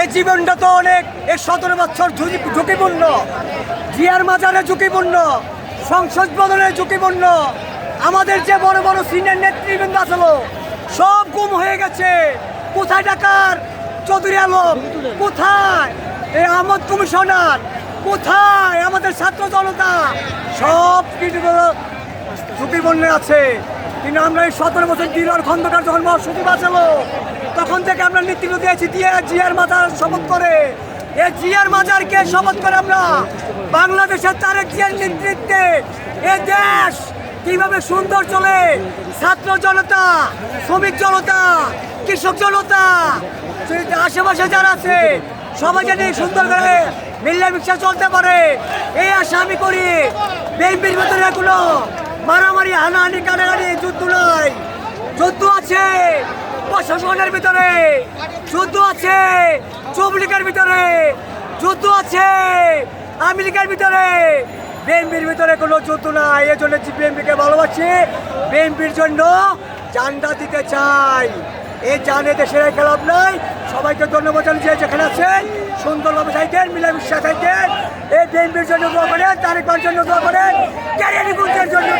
এই জীবনটা তো অনেক এই সতেরো বছর ঝুঁকি- ঝুঁকিপূর্ণ। জিয়ার মাজারে ঝুঁকিপূর্ণ, সংসদ বদলের ঝুঁকিপূর্ণ। আমাদের যে বড় বড় সিনিয়র নেতৃবৃন্দ আসলো সব গুম হয়ে গেছে। কোথায় ডাকার? চৌধুরী আলম, কোথায়? এই আহমদ কমিশনার, কোথায়? আমাদের ছাত্র জনতা, সব কিছু ঝুঁকিপূর্ণ আছে। কিন্তু আমরা এই সতেরো বছর দিলর খন্দকার যখন মহাসচিব বাঁচালো তখন থেকে আমরা নেতৃত্ব দিয়েছি দিয়ে জিয়ার মাজার শপথ করে। এই জিয়ার মাজারকে শপথ করে আমরা বাংলাদেশের তারেক জিয়ার নেতৃত্বে এ দেশ কীভাবে সুন্দর চলে। ছাত্র জনতা, শ্রমিক জনতা, কৃষক জনতা আশেপাশে যারা আছে, সবাই যেন সুন্দর করে মিল্লামিশা চলতে পারে। এই আশা আমি করি, বিএনপির ভেতরে কোনো হানাহানি কানাকানি যুদ্ধ নয়। যুদ্ধ আছে প্রশাসনের ভিতরে। যুদ্ধ আছে চৌবলিকের ভিতরে। যুদ্ধ আছে আমেরিকার ভিতরে। বিএনপির ভিতরে কোনো যুদ্ধ নাই। এই জন্য বিএনপিকে ভালোবাসি। বিএনপির জন্য জানটা দিতে চাই। এই জানে দেশের খেলাপ নাই। সবাইকে ধন্যবাদ জানিয়ে যেখানে আছেন সুন্দরভাবে থাকেন মিলামিশা থাকেন এই বিএনপির জন্য দোয়া করেন, তারেক জন্য দোয়া করেন, ক্যারিয়ার জন্য